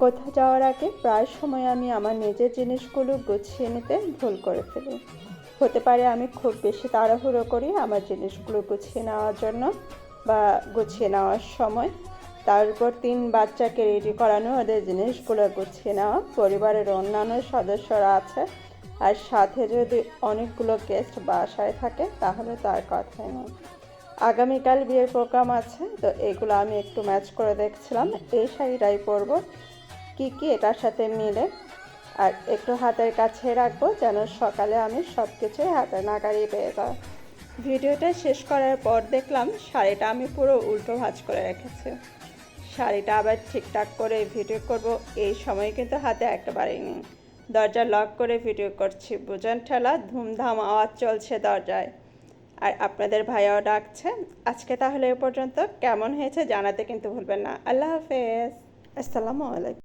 কোথাও যাওয়ার আগে প্রায় সময় আমি আমার নিজের জিনিসগুলো গুছিয়ে নিতে ভুল করে ফেলি। হতে পারে আমি খুব বেশি তাড়াহুড়ো করি আমার জিনিসগুলো গুছিয়ে নেওয়ার জন্য বা গুছিয়ে নেওয়ার সময়। তারপর তিন বাচ্চাকে রেডি করানো, ওদের জিনিসগুলো গুছিয়ে নেওয়া, পরিবারের অন্যান্য সদস্যরা আছে। আর সাথে যদি অনেকগুলো গেস্ট বাসায় থাকে, তাহলে তার কথাই নয় আগামীকাল বিয়ের প্রোগ্রাম আছে, তো এগুলো আমি একটু ম্যাচ করে দেখছিলাম। এই শাড়িটাই পরবো। কি কি এটার সাথে মিলে। আর একটু হাতের কাছে রাখব যেন সকালে আমি সব কিছুই হাতে নাগাড়ি পেয়ে যাই। ভিডিওটা শেষ করার পর দেখলাম শাড়িটা আমি পুরো উল্টো ভাঁজ করে রেখেছি। শাড়িটা আবার ঠিকঠাক করে ভিডিও করব, এই সময় কিন্তু হাতে একেবারেই নেই। দরজা লক করে ভিডিও করছি বুঝান ঠেলা? ধুমধাম আওয়াজ চলছে দরজায়। আর আপনাদের ভাইয়াও ডাকছে। আজকে তাহলে এ পর্যন্ত। কেমন হয়েছে জানাতে কিন্তু ভুলবেন না। আল্লাহ হাফেজ। আসসালামু আলাইকুম।